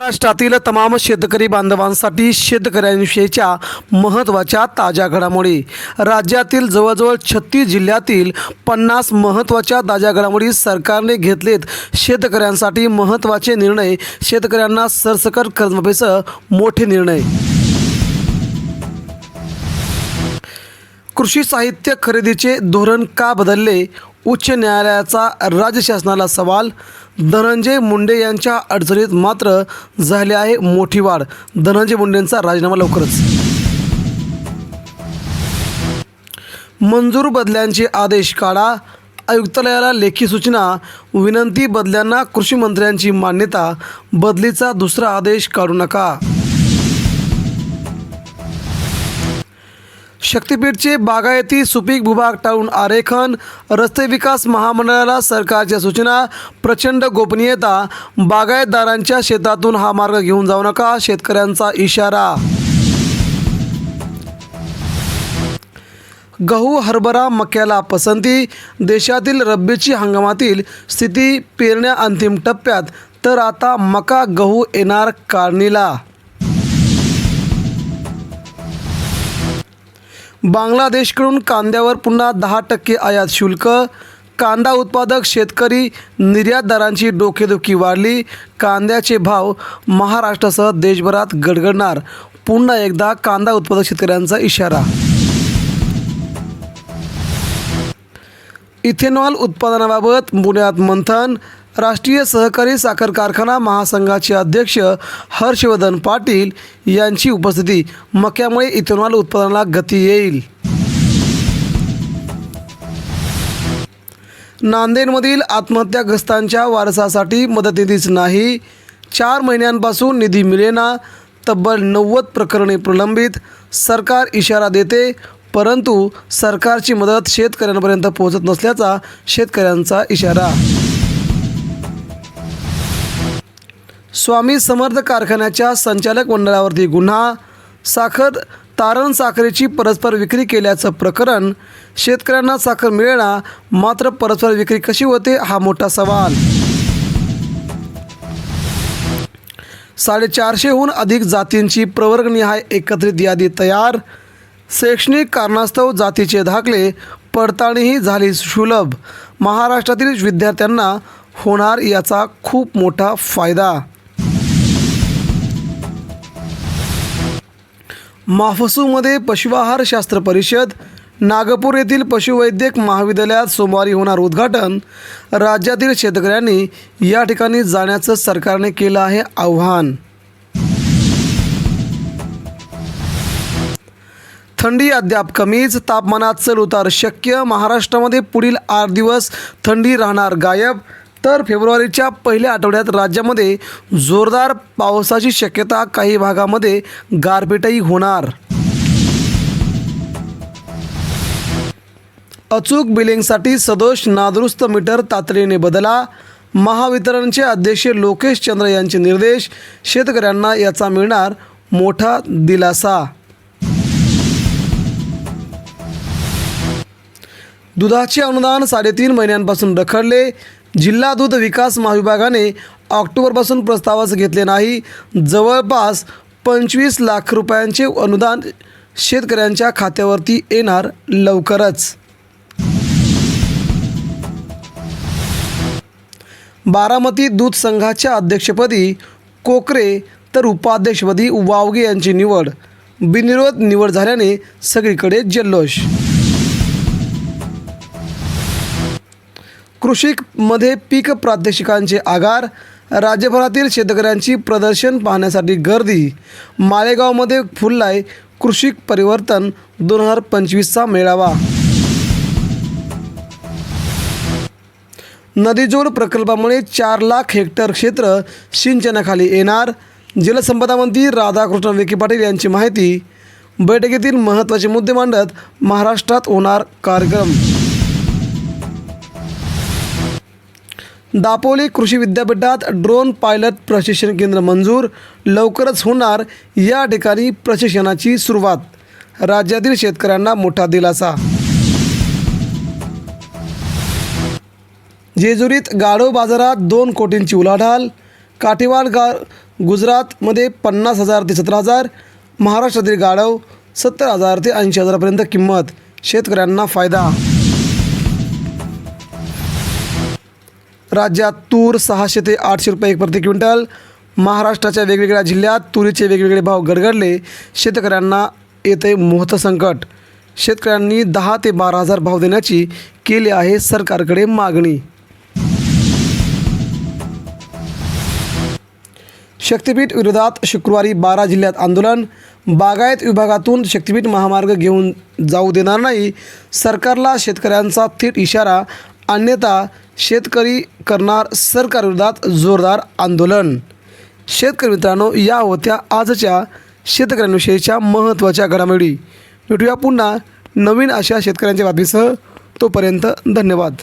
महाराष्ट्रातील तमाम शेतकरी बांधवांसाठी शेतकऱ्यांविषयीच्या महत्त्वाच्या ताज्या घडामोडी. राज्यातील जवळजवळ छत्तीस जिल्ह्यातील पन्नास महत्त्वाच्या ताज्या घडामोडी सरकारने घेतलेत. शेतकऱ्यांसाठी महत्त्वाचे निर्णय शेतकऱ्यांना सरसकट कर्जमाफीसह मोठे निर्णय. कृषी साहित्य खरेदीचे धोरण का बदलले? उच्च न्यायालयाचा राज्य शासनाला सवाल. धनंजय मुंडे यांच्या अडचणीत मात्र झाली आहे मोठी वाढ. धनंजय मुंडेंचा राजीनामा लवकरच. मंजूर बदल्यांचे आदेश काढा. आयुक्तालयाला लेखी सूचना. विनंती बदल्यांना कृषी मंत्र्यांची मान्यता. बदलीचा दुसरा आदेश काढू नका. शक्तीपीठचे बागायती सुपीक भूभाग टाळून आरेखन. रस्ते विकास महामंडळाला सरकारच्या सूचना. प्रचंड गोपनीयता. बागायतदारांच्या शेतातून हा मार्ग घेऊन जाऊ नका शेतकऱ्यांचा इशारा. गहू हरभरा मक्याला पसंती. देशातील रब्बीची हंगामातील स्थिती पेरण्या अंतिम टप्प्यात. तर आता मका गहू येणार काढणीला. बांगलादेशकडून कांद्यावर पुन्हा दहा टक्के आयात शुल्क. कांदा उत्पादक शेतकरी निर्यातदारांची डोकेदुखी वाढली. कांद्याचे भाव महाराष्ट्रासह देशभरात गडगडणार. पुन्हा एकदा कांदा उत्पादक शेतकऱ्यांचा इशारा. इथेनॉल उत्पादनाबाबत पुण्यात मंथन. राष्ट्रीय सहकारी साखर कारखाना महासंघाचे अध्यक्ष हर्षवर्धन पाटील यांची उपस्थिती मक्यामुळे इथेनॉल उत्पादनाला गती येईल. नांदेडमधील आत्महत्याग्रस्तांच्या वारसासाठी मदतनिधीच नाही. चार महिन्यांपासून निधी मिळेना तब्बल नव्वद प्रकरणे प्रलंबित. सरकार इशारा देते परंतु सरकारची मदत शेतकऱ्यांपर्यंत पोहोचत नसल्याचा शेतकऱ्यांचा इशारा. स्वामी समर्थ कारखान्याच्या संचालक मंडळावरती गुन्हा साखर तारण साखरेची परस्पर विक्री केल्याचं प्रकरण शेतकऱ्यांना साखर मिळेना मात्र परस्पर विक्री कशी होते हा मोठा सवाल. साडेचारशेहून अधिक जातींची प्रवर्गनिहाय एकत्रित यादी तयार. शैक्षणिक कारणास्तव जातीचे दाखले पडताळणीही झाली सुलभ. महाराष्ट्रातील विद्यार्थ्यांना होणार याचा खूप मोठा फायदा. माफसूमध्ये पशुआहार शास्त्र परिषद नागपूर येथील पशुवैद्यक महाविद्यालयात सोमवारी होणार उद्घाटन. राज्यातील शेतकऱ्यांनी या ठिकाणी जाण्याचं सरकारने केलं आहे आव्हान. थंडी अद्याप कमीच तापमानात चल उतार शक्य. महाराष्ट्रामध्ये पुढील आठ दिवस थंडी राहणार गायब. तर फेब्रुवारीच्या पहिल्या आठवड्यात राज्यामध्ये जोरदार पावसाची शक्यता काही भागामध्ये गारपीटही होणार. अचूक बिलिंगसाठी सदोष नादुरुस्त मीटर तातडीने बदला. महावितरणचे अध्यक्ष लोकेश चंद्र यांचे निर्देश शेतकऱ्यांना याचा मिळणार मोठा दिलासा. दुधाचे अनुदान साडेतीन महिन्यांपासून रखडले. जिल्हा दूध विकास महाविभागाने ऑक्टोबरपासून प्रस्तावास घेतले नाही. जवळपास पंचवीस लाख रुपयांचे अनुदान शेतकऱ्यांच्या खात्यावरती येणार लवकरच. बारामती दूध संघाच्या अध्यक्षपदी कोकरे तर उपाध्यक्षपदी वावगे यांची निवड. बिनविरोध निवड झाल्याने सगळीकडे जल्लोष. कृषीमध्ये पीक प्रात्यक्षिकांचे आगार राज्यभरातील शेतकऱ्यांची प्रदर्शन पाहण्यासाठी गर्दी मालेगावमध्ये फुललाय कृषी परिवर्तन दोन हजार पंचवीसचा मेळावा. नदीजोड प्रकल्पामुळे चार लाख हेक्टर क्षेत्र सिंचनाखाली येणार. जलसंपदा मंत्री राधाकृष्ण विखे पाटील यांची माहिती. बैठकीतील महत्त्वाचे मुद्दे मांडत महाराष्ट्रात होणार कार्यक्रम. दापोली कृषी विद्यापीठात ड्रोन पायलट प्रशिक्षण केंद्र मंजूर. लवकरच होणार या ठिकाणी प्रशिक्षणाची सुरुवात. राज्यातील शेतकऱ्यांना मोठा दिलासा. जेजुरीत गाढव बाजारात दोन कोटींची उलाढाल. काठेवाड गा गुजरातमध्ये पन्नास हजार ते सतरा हजार. महाराष्ट्रातील गाढव सत्तर हजार ते ऐंशी हजारापर्यंत किंमत. शेतकऱ्यांना फायदा राज्यात तूर सहाशे ते आठशे रुपये एक प्रति क्विंटल. महाराष्ट्राच्या वेगवेगळ्या जिल्ह्यात तुरीचे वेगवेगळे भाव गडगडले. शेतकऱ्यांना येते मोहतं संकट. शेतकऱ्यांनी दहा ते बारा हजार भाव देण्याची केली आहे सरकारकडे मागणी. शक्तीपीठ विरोधात शुक्रवारी बारा जिल्ह्यात आंदोलन. बागायत विभागातून शक्तीपीठ महामार्ग घेऊन जाऊ देणार नाही. सरकारला शेतकऱ्यांचा थेट इशारा अन्यथा शेतकरी करणार सरकारविरोधात जोरदार आंदोलन. शेतकरी मित्रांनो या होत्या आजच्या शेतकऱ्यांविषयीच्या महत्त्वाच्या घडामोडी. भेटूया पुन्हा नवीन अशा शेतकऱ्यांच्या बातमीसह. तोपर्यंत धन्यवाद.